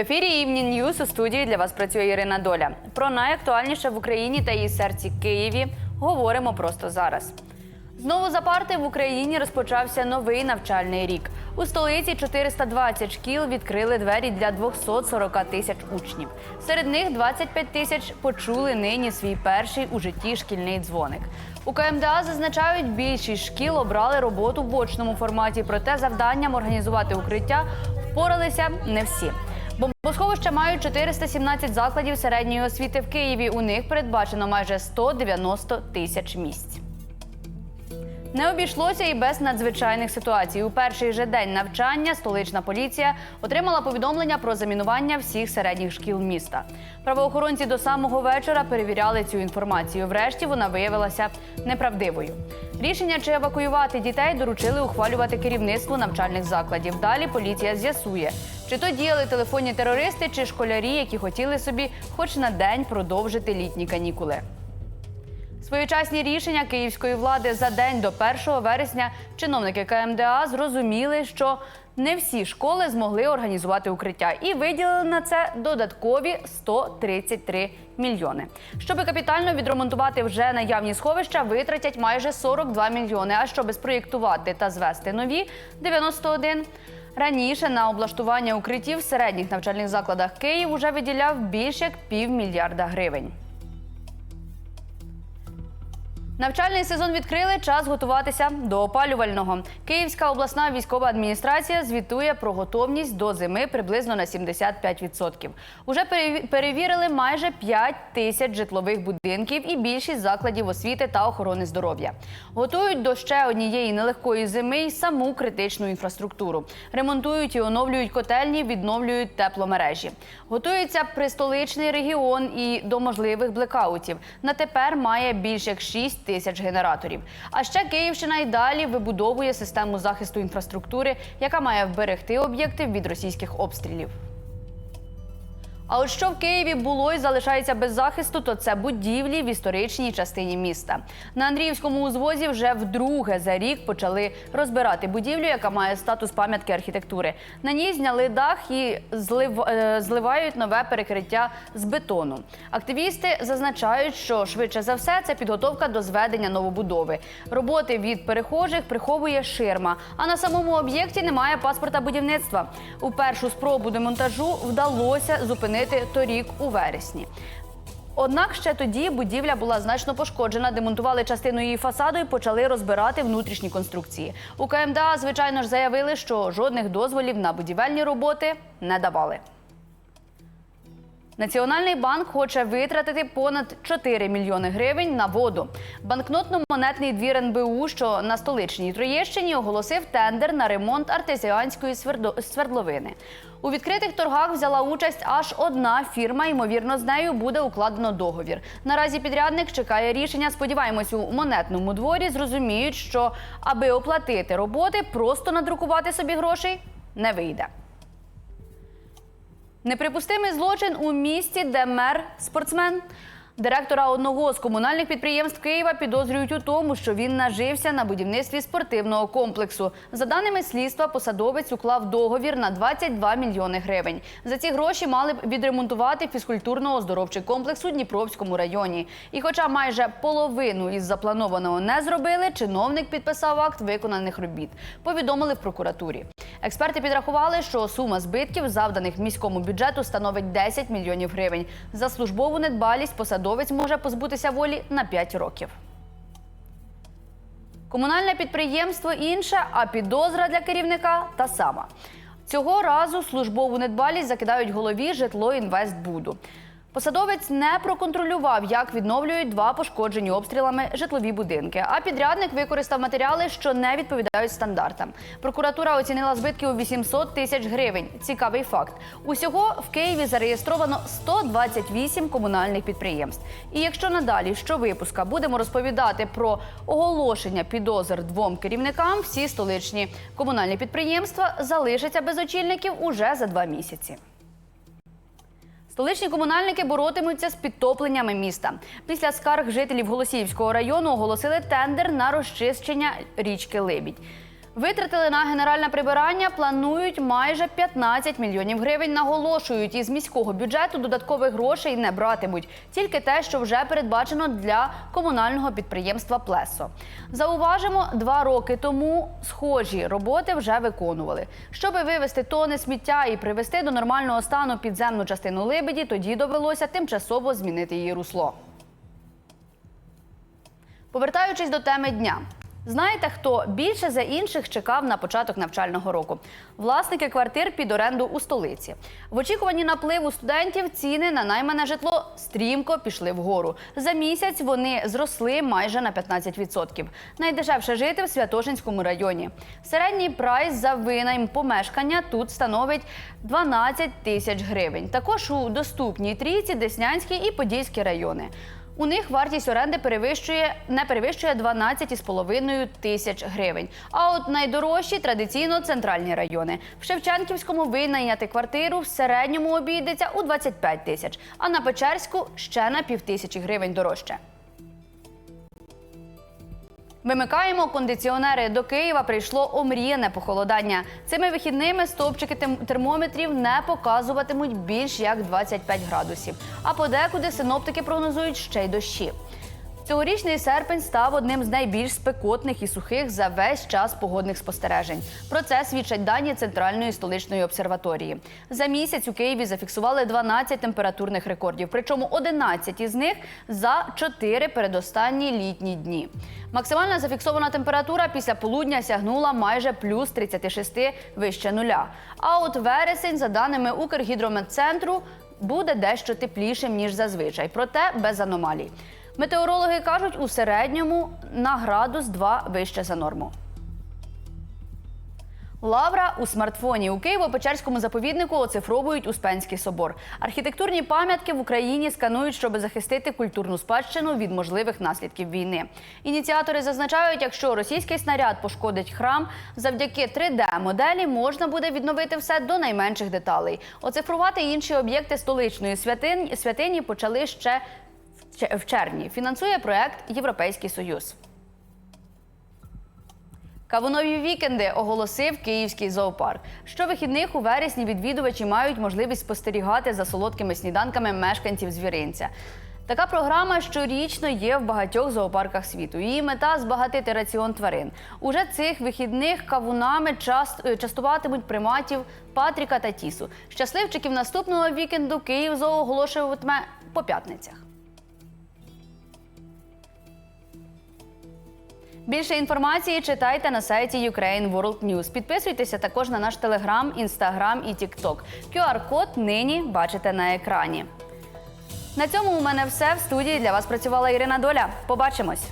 Ефірі Evening News у студії для вас працює Ірина Доля. Про найактуальніше в Україні та її серці Києві говоримо просто зараз. Знову за парти в Україні розпочався новий навчальний рік. У столиці 420 шкіл відкрили двері для 240 тисяч учнів. Серед них 25 тисяч почули нині свій перший у житті шкільний дзвоник. У КМДА зазначають, більшість шкіл обрали роботу в бочному форматі, проте завданням організувати укриття впоралися не всі. Бомбосховища мають 417 закладів середньої освіти в Києві. У них передбачено майже 190 тисяч місць. Не обійшлося і без надзвичайних ситуацій. У перший же день навчання столична поліція отримала повідомлення про замінування всіх середніх шкіл міста. Правоохоронці до самого вечора перевіряли цю інформацію. Врешті вона виявилася неправдивою. Рішення чи евакуювати дітей доручили ухвалювати керівництву навчальних закладів. Далі поліція з'ясує, чи то діяли телефонні терористи, чи школярі, які хотіли собі хоч на день продовжити літні канікули. Своєчасні рішення київської влади за день до 1 вересня чиновники КМДА зрозуміли, що не всі школи змогли організувати укриття і виділили на це додаткові 133 мільйони. Щоби капітально відремонтувати вже наявні сховища, витратять майже 42 мільйони. А щоби спроєктувати та звести нові 91 Раніше на облаштування укриттів в середніх навчальних закладах Київ уже виділяв більше як півмільярда гривень. Навчальний сезон відкрили. Час готуватися до опалювального. Київська обласна військова адміністрація звітує про готовність до зими приблизно на 75%. Уже переві- перевірили майже 5 тисяч житлових будинків і більшість закладів освіти та охорони здоров'я. Готують до ще однієї нелегкої зими й саму критичну інфраструктуру. Ремонтують і оновлюють котельні, відновлюють тепломережі. Готується пристоличний регіон і до можливих блекаутів. На тепер має більш як 6 тисяч генераторів. А ще Київщина й далі вибудовує систему захисту інфраструктури, яка має вберегти об'єкти від російських обстрілів. А от що в Києві було і залишається без захисту, то це будівлі в історичній частині міста. На Андріївському узвозі вже вдруге за рік почали розбирати будівлю, яка має статус пам'ятки архітектури. На ній зняли дах і злив, е, зливають нове перекриття з бетону. Активісти зазначають, що швидше за все це підготовка до зведення новобудови. Роботи від перехожих приховує ширма, а на самому об'єкті немає паспорта будівництва. У першу спробу демонтажу вдалося зупинити торік у вересні. Однак ще тоді будівля була значно пошкоджена, демонтували частину її фасаду і почали розбирати внутрішні конструкції. У КМДА, звичайно ж, заявили, що жодних дозволів на будівельні роботи не давали. Національний банк хоче витратити понад 4 мільйони гривень на воду. Банкнотно-монетний двір НБУ, що на столичній Троєщині, оголосив тендер на ремонт артезіанської свердловини. У відкритих торгах взяла участь аж одна фірма. Ймовірно, з нею буде укладено договір. Наразі підрядник чекає рішення. Сподіваємось, у монетному дворі зрозуміють, що аби оплатити роботи, просто надрукувати собі грошей не вийде. Неприпустимий злочин у місті, де мер спортсмен. Директора одного з комунальних підприємств Києва підозрюють у тому, що він нажився на будівництві спортивного комплексу. За даними слідства, посадовець уклав договір на 22 мільйони гривень. За ці гроші мали б відремонтувати фізкультурно-оздоровчий комплекс у Дніпровському районі. І хоча майже половину із запланованого не зробили, чиновник підписав акт виконаних робіт. Повідомили в прокуратурі. Експерти підрахували, що сума збитків, завданих міському бюджету, становить 10 мільйонів гривень. За службову недбалість посадовець може позбутися волі на 5 років. Комунальне підприємство інше, а підозра для керівника та сама. Цього разу службову недбалість закидають голові житло інвестбуду. Посадовець не проконтролював, як відновлюють два пошкоджені обстрілами житлові будинки. А підрядник використав матеріали, що не відповідають стандартам. Прокуратура оцінила збитки у 800 тисяч гривень. Цікавий факт. Усього в Києві зареєстровано 128 комунальних підприємств. І якщо надалі щовипуска будемо розповідати про оголошення підозр двом керівникам, всі столичні комунальні підприємства залишаться без очільників уже за два місяці. Столичні комунальники боротимуться з підтопленнями міста. Після скарг жителів Голосіївського району оголосили тендер на розчищення річки Либідь. Витратили на генеральне прибирання, планують майже 15 мільйонів гривень. Наголошують, із міського бюджету додаткових грошей не братимуть. Тільки те, що вже передбачено для комунального підприємства Плесо. Зауважимо, два роки тому схожі роботи вже виконували. Щоби вивезти тони сміття і привести до нормального стану підземну частину Либеді, тоді довелося тимчасово змінити її русло. Повертаючись до теми дня. Знаєте, хто більше за інших чекав на початок навчального року? Власники квартир під оренду у столиці. В очікуванні напливу студентів ціни на наймане житло стрімко пішли вгору. За місяць вони зросли майже на 15%. Найдешевше жити в Святошинському районі. Середній прайс за винайм помешкання тут становить 12 тисяч гривень. Також у доступній трійці Деснянський і Подільський райони. У них вартість оренди перевищує не перевищує 12,5 тисяч гривень. А от найдорожчі традиційно центральні райони. В Шевченківському винайняти квартиру в середньому обійдеться у 25 тисяч, а на Печерську ще на півтисячі гривень дорожче. Вимикаємо кондиціонери. До Києва прийшло омріяне похолодання. Цими вихідними стовпчики термометрів не показуватимуть більш як 25 градусів. А подекуди синоптики прогнозують ще й дощі. Цьогорічний серпень став одним з найбільш спекотних і сухих за весь час погодних спостережень. Про це свідчать дані Центральної столичної обсерваторії. За місяць у Києві зафіксували 12 температурних рекордів, причому 11 із них за 4 передостанні літні дні. Максимальна зафіксована температура після полудня сягнула майже плюс 36 вище нуля. А от вересень, за даними Укргідрометцентру, буде дещо теплішим ніж зазвичай, проте без аномалій. Метеорологи кажуть, у середньому на градус 2 вище за норму. Лавра у смартфоні у Києво-Печерському заповіднику оцифровують Успенський собор. Архітектурні пам'ятки в Україні сканують, щоб захистити культурну спадщину від можливих наслідків війни. Ініціатори зазначають, якщо російський снаряд пошкодить храм, завдяки 3D-моделі можна буде відновити все до найменших деталей. Оцифрувати інші об'єкти столичної святині, почали ще в червні. Фінансує проект Європейський Союз. Кавунові вікенди оголосив Київський зоопарк. Щовихідних у вересні відвідувачі мають можливість спостерігати за солодкими сніданками мешканців звіринця. Така програма щорічно є в багатьох зоопарках світу. Її мета збагатити раціон тварин. Уже цих вихідних кавунами е, частуватимуть приматів Патріка та Тісу. Щасливчиків наступного вікенду Київ зоо оголошуватиме по п'ятницях. Більше інформації читайте на сайті Ukraine World News. Підписуйтеся також на наш телеграм, інстаграм і тікток. QR-код нині бачите на екрані. На цьому у мене все. В студії для вас працювала Ірина Доля. Побачимось.